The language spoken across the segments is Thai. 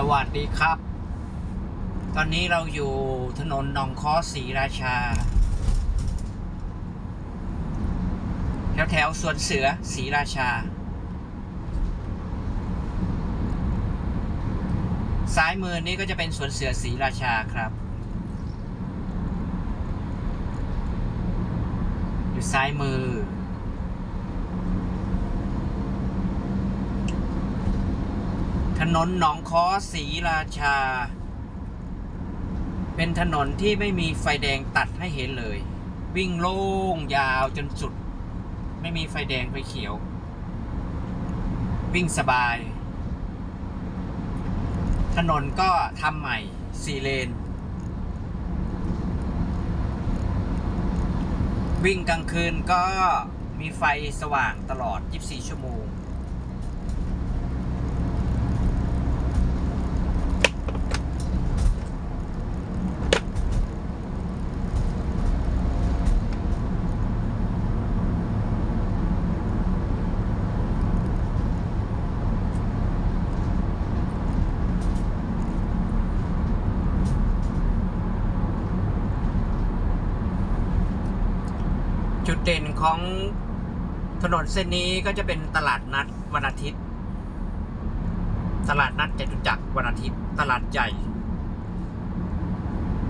สวัสดีครับ ตอนนี้เราอยู่ถนนหนองคอศรีราชา แถวแถวๆสวนเสือศรีราชา ซ้ายมือนี้ก็จะเป็นสวนเสือศรีราชาครับ อยู่ซ้ายมือ นนหนองคอศรีราชา เป็นถนนที่ไม่มีไฟแดงตัดให้เห็นเลย วิ่งโล่งยาวจนสุด ไม่มีไฟแดงไฟเขียว วิ่งสบาย ถนนก็ทำใหม่สี่เลน วิ่งกลางคืนก็มีไฟสว่างตลอด 24 ชั่วโมง จุดเด่นของถนนเส้นนี้ก็จะเป็นตลาดนัดวันอาทิตย์ ตลาดนัดจตุจักรวันอาทิตย์ ตลาดใหญ่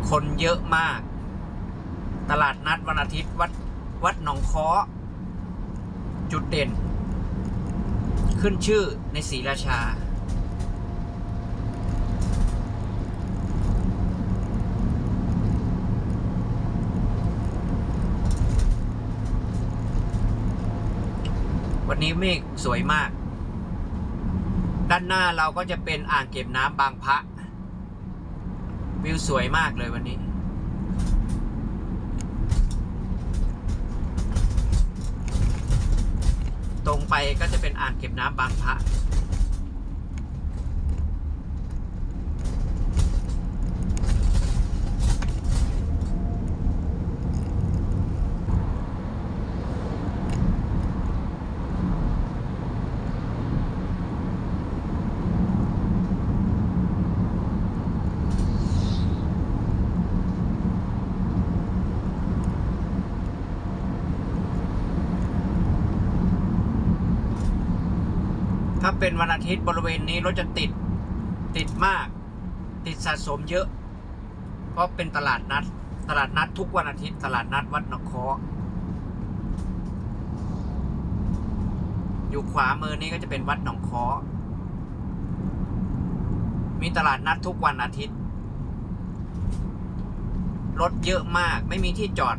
คนเยอะมาก ตลาดนัดวันอาทิตย์วัดวัดหนองค้อ จุดเด่น ขึ้นชื่อในศรีราชา วันนี้เมฆสวยมาก ด้านหน้าเราก็จะเป็นอ่างเก็บน้ำบางพระวิวสวยมากเลยวันนี้ ตรงไปก็จะเป็นอ่างเก็บน้ำบางพระ ถ้าเป็นวันอาทิตย์บริเวณนี้รถจะติดติดมาก ติดสะสมเยอะ เพราะเป็นตลาดนัด ตลาดนัดทุกวันอาทิตย์ตลาดนัดวัดนครอยู่ขวามือนี้ก็จะเป็นวัดหนองคอมีตลาดนัดทุกวันอาทิตย์ รถเยอะมากไม่มีที่จอด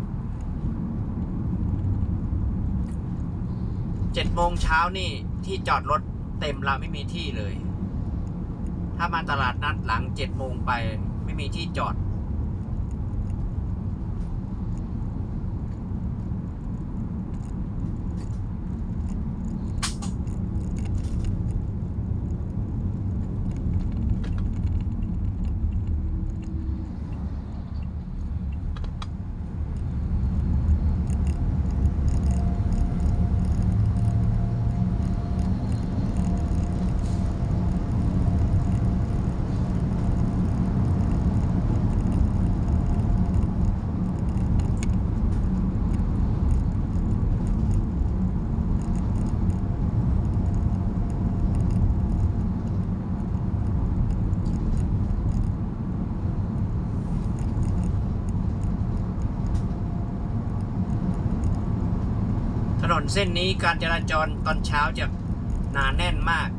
เจ็ดโมงเช้านี่ที่จอดรถ เต็มเราไม่มีที่เลย ถ้ามาตลาดนัดหลังเจ็ดโมงไปไม่มีที่จอด เส้นนี้การจราจรตอนเช้าจะหนาแน่นมาก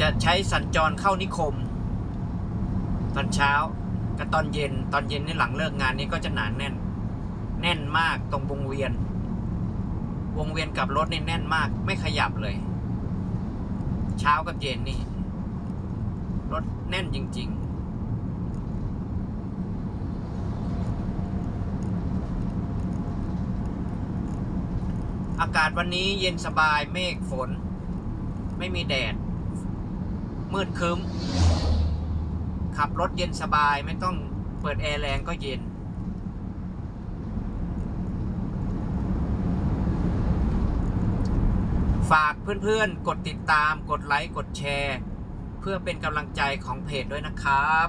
จะใช้สัญจรเข้านิคม ตอนเช้ากับตอนเย็นตอนเย็นนี่หลังเลิกงานนี้ก็จะหนาแน่น แน่นมากตรงวงเวียน วงเวียนกับรถนี่แน่นมาก ไม่ขยับเลย เช้ากับเย็นนี่รถแน่นจริง ๆ อากาศวันนี้เย็นสบายเมฆฝน ไม่มีแดด มืดครึ้ม ขับรถเย็นสบายไม่ต้องเปิดแอร์แรงก็เย็น ฝากเพื่อนๆ กดติดตามกดไลค์ กดแชร์ เพื่อเป็นกำลังใจของเพจด้วยนะครับ